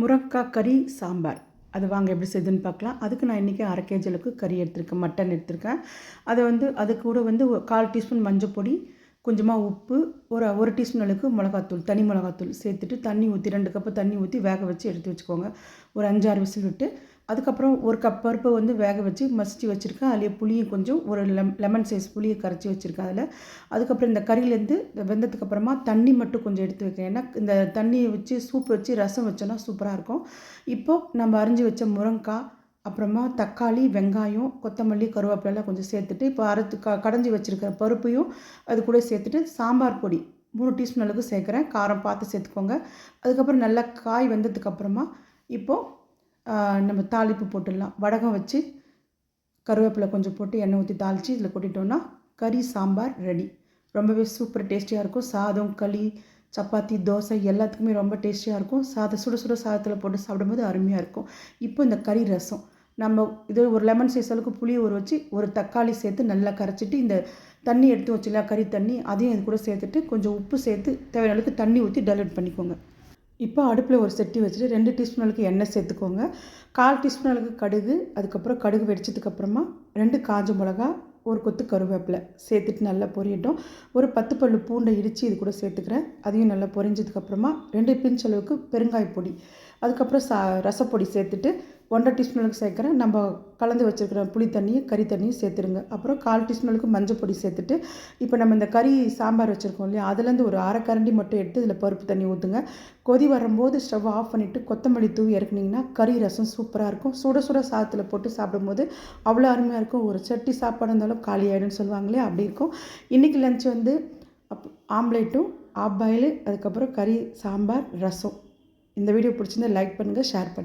முருங்கைக்காய் கறி சாம்பார். அது வாங்க எப்படி செய்யுதுன்னு பார்க்கலாம். அதுக்கு நான் இன்றைக்கி அரை கேஜி அளவுக்கு கறி எடுத்திருக்கேன் மட்டன் எடுத்திருக்கேன். அதை வந்து அது கூட வந்து கால் டீஸ்பூன் மஞ்சள் பொடி கொஞ்சமாக உப்பு ஒரு ஒரு டீஸ்பூன் அளவுக்கு மிளகாத்தூள் தனி மிளகாத்தூள் சேர்த்துட்டு தண்ணி ஊற்றி ரெண்டு கப்பு தண்ணி ஊற்றி வேக வச்சு எடுத்து வச்சுக்கோங்க. ஒரு அஞ்சாறு விசில் விட்டு அதுக்கப்புறம் ஒரு கப் பருப்பை வந்து வேக வச்சு மசிச்சு வச்சுருக்கேன் அதிலே புளியை கொஞ்சம் ஒரு லெம் லெமன் சைஸ் புளியை கரைச்சி வச்சுருக்கேன் அதில். அதுக்கப்புறம் இந்த கறியிலேருந்து வெந்ததுக்கு அப்புறமா தண்ணி மட்டும் கொஞ்சம் எடுத்து வைக்கிறேன். ஏன்னா இந்த தண்ணியை வச்சு சூப் வச்சு ரசம் வச்சோன்னா சூப்பராக இருக்கும். இப்போது நம்ம அரிஞ்சு வச்ச முருங்காய் அப்புறமா தக்காளி வெங்காயம் கொத்தமல்லி கருவேப்பிலெல்லாம் கொஞ்சம் சேர்த்துட்டு இப்போ அரைத்து க கடைஞ்சி வச்சுருக்கிற பருப்பையும் அது கூட சேர்த்துட்டு சாம்பார் பொடி மூணு டீஸ்பூன் அளவுக்கு சேர்க்குறேன். காரம் பார்த்து சேர்த்துக்கோங்க. அதுக்கப்புறம் நல்லா காய் வெந்ததுக்கப்புறமா இப்போது நம்ம தாளிப்பு போட்டுடலாம். வடகம் வச்சு கருவேப்பிலை கொஞ்சம் போட்டு எண்ணெய் ஊற்றி தாளித்து இதில் கொட்டிட்டோன்னா கறி சாம்பார் ரெடி ரொம்பவே சூப்பர் டேஸ்டியாக இருக்கும். சாதம் களி சப்பாத்தி தோசை எல்லாத்துக்குமே ரொம்ப டேஸ்டியாக இருக்கும். சாதம் சுட சுட சாதத்தில் போட்டு சாப்பிடும்போது அருமையாக இருக்கும். இப்போ இந்த கறி ரசம். நம்ம இது ஒரு லெமன் சைஸ் அளவுக்கு புளியை ஊற வச்சு ஒரு தக்காளி சேர்த்து நல்லா கரைச்சிட்டு இந்த தண்ணி எடுத்து வச்சுல கறி தண்ணி அதையும் இது கூட சேர்த்துட்டு கொஞ்சம் உப்பு சேர்த்து தேவையான அளவுக்கு தண்ணி ஊற்றி டெலிவரி பண்ணிக்கோங்க. இப்போ அடுப்பில் ஒரு செட்டி வச்சுட்டு ரெண்டு டீஸ்பூன் அளவுக்கு எண்ணெய் சேர்த்துக்கோங்க. கால் டீஸ்பூன் அளவுக்கு கடுகு அதுக்கப்புறம் கடுகு வெடிச்சதுக்கப்புறமா ரெண்டு காஞ்ச மிளகா ஒரு கொத்து கருவேப்பிலை சேர்த்துட்டு நல்லா பொரியட்டும். ஒரு பத்து பல்லு பூண்டை இடித்து இது கூட சேர்த்துக்கிறேன். அதையும் நல்லா பொரிஞ்சதுக்கப்புறமா ரெண்டு பிஞ்ச் அளவுக்கு பெருங்காய பொடி அதுக்கப்புறம் சா ரசப்பொடி சேர்த்துட்டு ஒன்றரை டீஸ்பூன் அளவுக்கு சேர்க்குறேன். நம்ம கலந்து வச்சுருக்கிற புளி தண்ணியும் கறி தண்ணியும் சேர்த்துருங்க. அப்புறம் கால் டீஸ்பூன் அளவுக்கு மஞ்சள் பொடி சேர்த்துட்டு இப்போ நம்ம இந்த கறி சாம்பார் வச்சுருக்கோம் இல்லையா அதுலேருந்து ஒரு அரை கரண்டி மட்டும் எடுத்து இதில் பருப்பு தண்ணி ஊற்றுங்க கொதி வரும்போது ஸ்டவ் ஆஃப் பண்ணிவிட்டு கொத்தமல்லி தூவி இறக்குனீங்கன்னா கறி ரசம் சூப்பராக இருக்கும். சுட சுட சாதத்தில் போட்டு சாப்பிடும்போது அவ்வளோ அருமையாக இருக்கும். ஒரு சட்டி சாப்பாடு இருந்தாலும் காலி ஆகிடும்னு சொல்லுவாங்களே அப்படி இருக்கும். இன்றைக்கி லஞ்ச் வந்து அப் ஆம்லேட்டும் ஆப் பாயில் அதுக்கப்புறம் கறி சாம்பார் ரசம். இந்த வீடியோ பிடிச்சிருந்தா லைக் பண்ணுங்கள் ஷேர் பண்ணுங்கள்